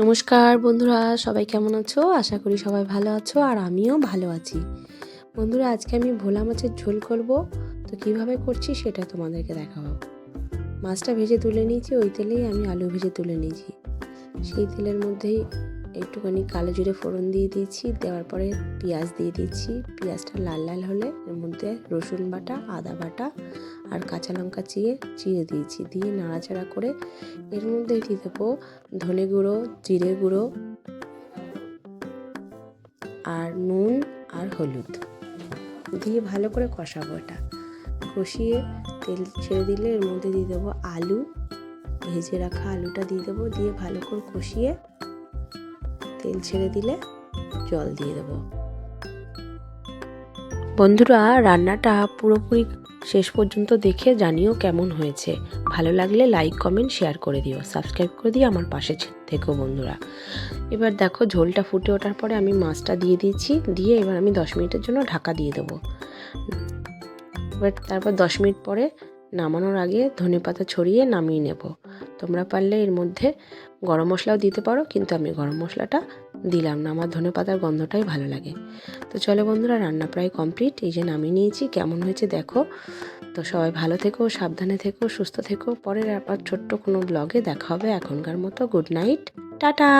নমস্কার বন্ধুরা, সবাই কেমন আছো? আশা করি সবাই ভালো আছো আর আমিও ভালো আছি। বন্ধুরা, আজকে আমি ভোলা মাছের ঝোল করব। তো কীভাবে করছি সেটা তোমাদেরকে দেখাবো। মাছটা ভেজে তুলে নিয়েছি, ওই তেলেই আমি আলু ভেজে তুলে নিয়েছি। সেই তেলের মধ্যেই একটুখানি কালো জিরে ফোড়ন দিয়ে দিয়েছি, দেওয়ার পরে পেঁয়াজ দিয়ে দিচ্ছি পেঁয়াজটা লাল লাল হলে এর মধ্যে রসুন বাটা, আদা বাটা আর কাঁচা লঙ্কা চিয়ে, চিড়ে দিয়েছি। দিয়ে নাড়াচাড়া করে এর মধ্যে দিয়ে দেবো ধনে গুঁড়ো, জিরে গুঁড়ো আর নুন আর হলুদ। দিয়ে ভালো করে কষাবো এটা। কষিয়ে তেল ছেড়ে দিলে এর মধ্যে দিয়ে দেবো আলু। ভেজে রাখা আলুটা দিয়ে দেবো। দিয়ে ভালো করে কষিয়ে তেল ছেড়ে দিলে জল দিয়ে দেবো। বন্ধুরা, রান্নাটা পুরোপুরি শেষ পর্যন্ত দেখে জানিও কেমন হয়েছে। ভালো লাগলে লাইক কমেন্ট শেয়ার করে দিও। সাবস্ক্রাইব করে দিও আমার পাশে থেকো বন্ধুরা। এবার দেখো, ঝোলটা ফুটে ওঠার পরে আমি মাছটা দিয়ে দিয়েছি। দিয়ে এবার আমি দশ মিনিটের জন্য ঢাকা দিয়ে দেবো। এবার তারপর দশ মিনিট পরে নামানোর আগে ধনে পাতা ছড়িয়ে নামিয়ে নেব। তোমরা পারলে এর মধ্যে গরম মশলাও দিতে পারো, কিন্তু আমি গরম মশলাটা দিলাম না। আমার ধনে পাতার গন্ধটাই ভালো লাগে। তো চলো বন্ধুরা, রান্না প্রায় কমপ্লিট। এই যে নামিয়ে নিয়েছি, কেমন হয়েছে দেখো। তো সবাই ভালো থেকো, সাবধানে থেকো, সুস্থ থেকো। পরের আবার ছোট্ট কোনো ব্লগে দেখা হবে। এখনকার মতো গুড নাইট টাটা!